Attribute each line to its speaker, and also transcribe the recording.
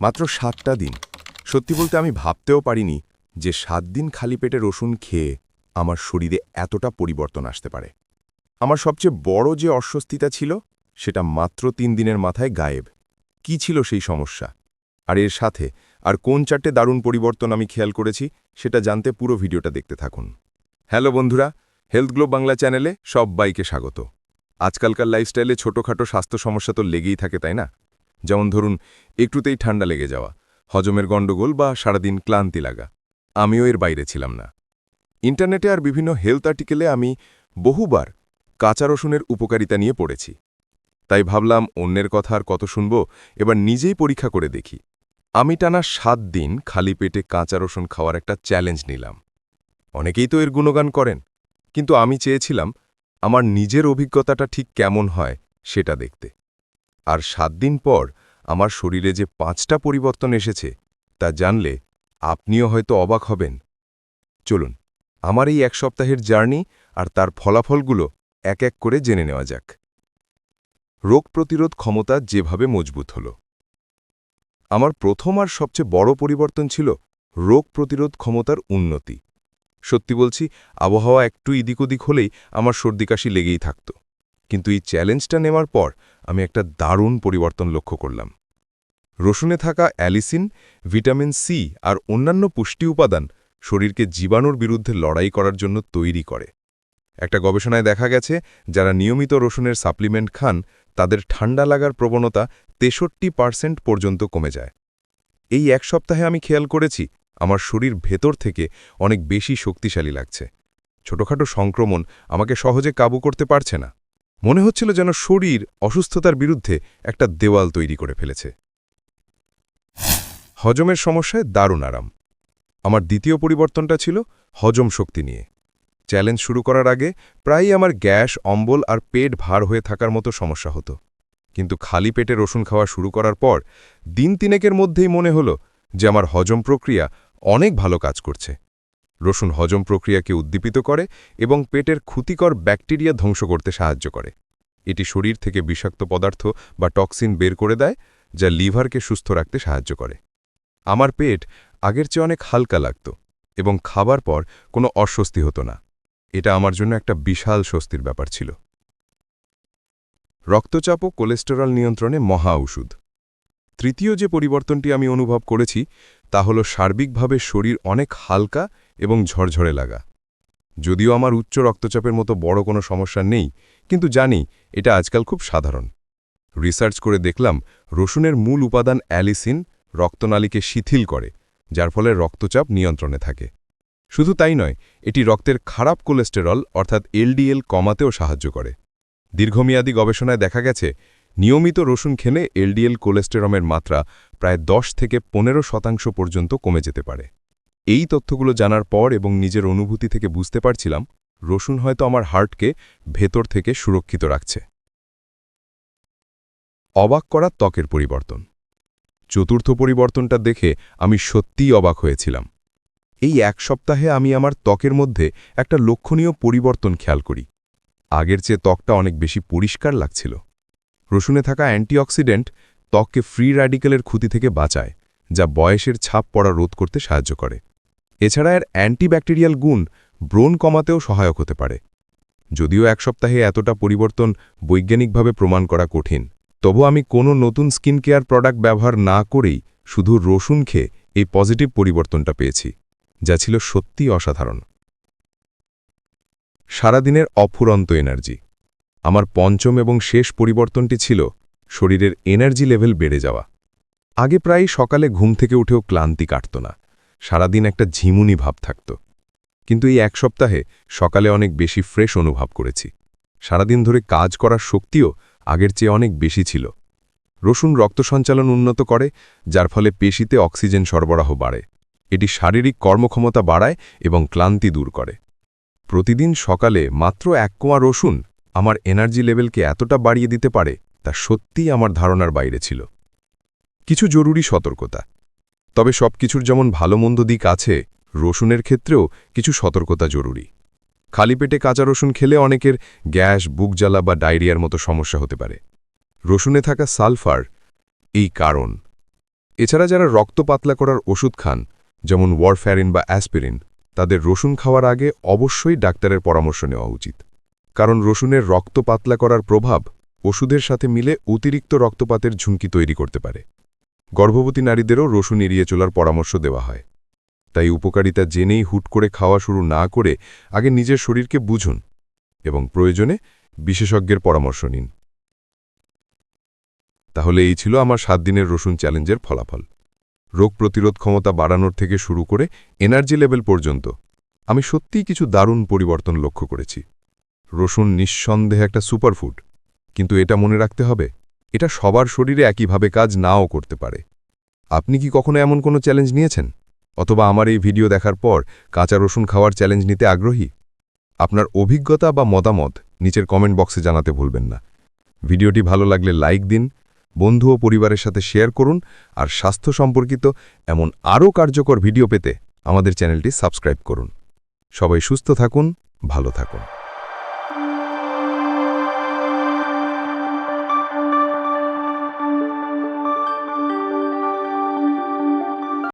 Speaker 1: মাত্র সাতটা দিন। সত্যি বলতে আমি ভাবতেও পারিনি যে সাত দিন খালি পেটে রসুন খেয়ে আমার শরীরে এতটা পরিবর্তন আসতে পারে। আমার সবচেয়ে বড় যে অস্বস্তিতা ছিল, সেটা মাত্র তিন দিনের মাথায় গায়েব। কি ছিল সেই সমস্যা? আর এর সাথে, আর কোন চারটে দারুণ পরিবর্তন আমি খেয়াল করেছি, সেটা জানতে পুরো ভিডিওটা দেখতে থাকুন। হ্যালো বন্ধুরা, হেলথ গ্লোব বাংলা চ্যানেলে সব বাইকে স্বাগত। আজকালকার লাইফস্টাইলে ছোটোখাটো স্বাস্থ্য সমস্যা তো লেগেই থাকে, তাই না? যেমন ধরুন, একটুতেই ঠান্ডা লেগে যাওয়া, হজমের গণ্ডগোল বা সারাদিন ক্লান্তি লাগা। আমিও এর বাইরে ছিলাম না। ইন্টারনেটে আর বিভিন্ন হেলথ আর্টিকেলে আমি বহুবার কাঁচা রসুনের উপকারিতা নিয়ে পড়েছি। তাই ভাবলাম অন্যের কথা আর কত শুনব, এবার নিজেই পরীক্ষা করে দেখি। আমি টানা সাত দিন খালি পেটে কাঁচা রসুন খাওয়ার একটা চ্যালেঞ্জ নিলাম। অনেকেই তো এর গুণগান করেন, কিন্তু আমি চেয়েছিলাম, আমার নিজের অভিজ্ঞতাটা ঠিক কেমন হয় সেটা দেখতে। আর সাত দিন পর আমার শরীরে যে পাঁচটা পরিবর্তন এসেছে, তা জানলে আপনিও হয়তো অবাক হবেন। চলুন, আমার এই এক সপ্তাহের জার্নি আর তার ফলাফলগুলো এক এক করে জেনে নেওয়া যাক। রোগ প্রতিরোধ ক্ষমতা যেভাবে মজবুত হল। আমার প্রথম আর সবচেয়ে বড় পরিবর্তন ছিল রোগ প্রতিরোধ ক্ষমতার উন্নতি। সত্যি বলছি, আবহাওয়া একটু ইদিক ওদিক হলেই আমার সর্দিকাশি লেগেই থাকত। কিন্তু এই চ্যালেঞ্জটা নেওয়ার পর আমি একটা দারুণ পরিবর্তন লক্ষ্য করলাম। রসুনে থাকা অ্যালিসিন, ভিটামিন সি আর অন্যান্য পুষ্টি উপাদান শরীরকে জীবাণুর বিরুদ্ধে লড়াই করার জন্য তৈরি করে। একটা গবেষণায় দেখা গেছে, যারা নিয়মিত রসুনের সাপ্লিমেন্ট খান, তাদের ঠান্ডা লাগার প্রবণতা তেষট্টি পার্সেন্ট পর্যন্ত কমে যায়। এই এক সপ্তাহে আমি খেয়াল করেছি, আমার শরীর ভেতর থেকে অনেক বেশি শক্তিশালী লাগছে। ছোটখাটো সংক্রমণ আমাকে সহজে কাবু করতে পারছে না। মনে হচ্ছিল যেন শরীর অসুস্থতার বিরুদ্ধে একটা দেওয়াল তৈরি করে ফেলেছে। হজমের সমস্যায় দারুণ আরাম। আমার দ্বিতীয় পরিবর্তনটা ছিল হজম শক্তি নিয়ে। চ্যালেঞ্জ শুরু করার আগে প্রায়ই আমার গ্যাস, অম্বল আর পেট ভার হয়ে থাকার মতো সমস্যা হতো। কিন্তু খালি পেটে রসুন খাওয়া শুরু করার পর দিন তিনেকের মধ্যেই মনে হলো যে আমার হজম প্রক্রিয়া অনেক ভালো কাজ করছে। রসুন হজম প্রক্রিয়াকে উদ্দীপিত করে এবং পেটের ক্ষতিকর ব্যাকটেরিয়া ধ্বংস করতে সাহায্য করে। এটি শরীর থেকে বিষাক্ত পদার্থ বা টক্সিন বের করে দেয়, যা লিভারকে সুস্থ রাখতে সাহায্য করে। আমার পেট আগের চেয়ে অনেক হালকা লাগত এবং খাবার পর কোনো অস্বস্তি হতো না। এটা আমার জন্য একটা বিশাল স্বস্তির ব্যাপার ছিল। রক্তচাপ ও কোলেস্টেরল নিয়ন্ত্রণে মহা ওষুধ তৃতীয় যে পরিবর্তনটি আমি অনুভব করেছি, তা হল সার্বিকভাবে শরীর অনেক হালকা এবং ঝরঝরে লাগা। যদিও আমার উচ্চ রক্তচাপের মতো বড় কোনো সমস্যা নেই, কিন্তু জানি এটা আজকাল খুব সাধারণ। রিসার্চ করে দেখলাম, রসুনের মূল উপাদান অ্যালিসিন রক্তনালীকে শিথিল করে, যার ফলে রক্তচাপ নিয়ন্ত্রণে থাকে। শুধু তাই নয়, এটি রক্তের খারাপ কোলেস্টেরল অর্থাৎ এলডিএল কমাতেও সাহায্য করে। দীর্ঘমেয়াদী গবেষণায় দেখা গেছে, নিয়মিত রসুন খেলে এলডিএল কোলেস্টেরমের মাত্রা প্রায় দশ থেকে পনেরো শতাংশ পর্যন্ত কমে যেতে পারে। এই তথ্যগুলো জানার পর এবং নিজের অনুভূতি থেকে বুঝতে পারছিলাম, রসুন হয়তো আমার হার্টকে ভেতর থেকে সুরক্ষিত রাখছে। অবাক করা ত্বকের পরিবর্তন। চতুর্থ পরিবর্তনটা দেখে আমি সত্যিই অবাক হয়েছিলাম। এই এক সপ্তাহে আমি আমার ত্বকের মধ্যে একটা লক্ষণীয় পরিবর্তন খেয়াল করি। আগের চেয়ে ত্বকটা অনেক বেশি পরিষ্কার লাগছিল। রসুনে থাকা অ্যান্টিঅক্সিডেন্ট ত্বককে ফ্রি র্যাডিক্যালের ক্ষতি থেকে বাঁচায়, যা বয়সের ছাপ পড়া রোধ করতে সাহায্য করে। এছাড়া এর অ্যান্টিব্যাকটেরিয়াল গুণ ব্রণ কমাতেও সহায়ক হতে পারে। যদিও এক সপ্তাহে এতটা পরিবর্তন বৈজ্ঞানিকভাবে প্রমাণ করা কঠিন, তবু আমি কোনো নতুন স্কিন কেয়ার প্রোডাক্ট ব্যবহার না করেই শুধু রসুন খেয়ে এই পজিটিভ পরিবর্তনটা পেয়েছি, যা ছিল সত্যি অসাধারণ। সারাদিনের অফুরন্ত এনার্জি। আমার পঞ্চম এবং শেষ পরিবর্তনটি ছিল শরীরের এনার্জি লেভেল বেড়ে যাওয়া। আগে প্রায় সকালে ঘুম থেকে উঠেও ক্লান্তি কাটত না। সারাদিন একটা ঝিমুনি ভাব থাকত। কিন্তু এই এক সপ্তাহে সকালে অনেক বেশি ফ্রেশ অনুভব করেছি। সারাদিন ধরে কাজ করার শক্তিও আগের চেয়ে অনেক বেশি ছিল। রসুন রক্ত সঞ্চালন উন্নত করে, যার ফলে পেশিতে অক্সিজেন সরবরাহ বাড়ে। এটি শারীরিক কর্মক্ষমতা বাড়ায় এবং ক্লান্তি দূর করে। প্রতিদিন সকালে মাত্র এক কোয়া রসুন আমার এনার্জি লেভেলকে এতটা বাড়িয়ে দিতে পারে, তা সত্যিই আমার ধারণার বাইরে ছিল। কিছু জরুরি সতর্কতা। তবে সব কিছুর যেমন ভালো মন্দ দিক আছে, রসুনের ক্ষেত্রেও কিছু সতর্কতা জরুরি। খালি পেটে কাঁচা রসুন খেলে অনেকের গ্যাস, বুক জ্বালা বা ডায়রিয়ার মতো সমস্যা হতে পারে। রসুনে থাকা সালফার, এই কারণ। এছাড়া যারা রক্ত পাতলা করার ওষুধ খান, যেমন ওয়ারফ্যারিন বা অ্যাসপিরিন, তাদের রসুন খাওয়ার আগে অবশ্যই ডাক্তারের পরামর্শ নেওয়া উচিত। কারণ রসুনের রক্ত পাতলা করার প্রভাব ওষুধের সাথে মিলে অতিরিক্ত রক্তপাতের ঝুঁকি তৈরি করতে পারে। গর্ভবতী নারীদেরও রসুন এড়িয়ে চলার পরামর্শ দেওয়া হয়। তাই উপকারিতা জেনেই হুট করে খাওয়া শুরু না করে আগে নিজের শরীরকে বুঝুন এবং প্রয়োজনে বিশেষজ্ঞের পরামর্শ নিন। তাহলে এই ছিল আমার সাত দিনের রসুন চ্যালেঞ্জের ফলাফল। রোগ প্রতিরোধ ক্ষমতা বাড়ানোর থেকে শুরু করে এনার্জি লেভেল পর্যন্ত আমি সত্যিই কিছু দারুণ পরিবর্তন লক্ষ্য করেছি। রসুন নিঃসন্দেহে একটা সুপারফুড, কিন্তু এটা মনে রাখতে হবে এটা সবার শরীরে একইভাবে কাজ নাও করতে পারে। আপনি কি কখনো এমন কোনো চ্যালেঞ্জ নিয়েছেন? অথবা আমার এই ভিডিও দেখার পর কাঁচা রসুন খাওয়ার চ্যালেঞ্জ নিতে আগ্রহী? আপনার অভিজ্ঞতা বা মতামত নিচের কমেন্ট বক্সে জানাতে ভুলবেন না। ভিডিওটি ভালো লাগলে লাইক দিন, বন্ধু ও পরিবারের সাথে শেয়ার করুন, আর স্বাস্থ্য সম্পর্কিত এমন আরও কার্যকর ভিডিও পেতে আমাদের চ্যানেলটি সাবস্ক্রাইব করুন। সবাই সুস্থ থাকুন, ভালো থাকুন।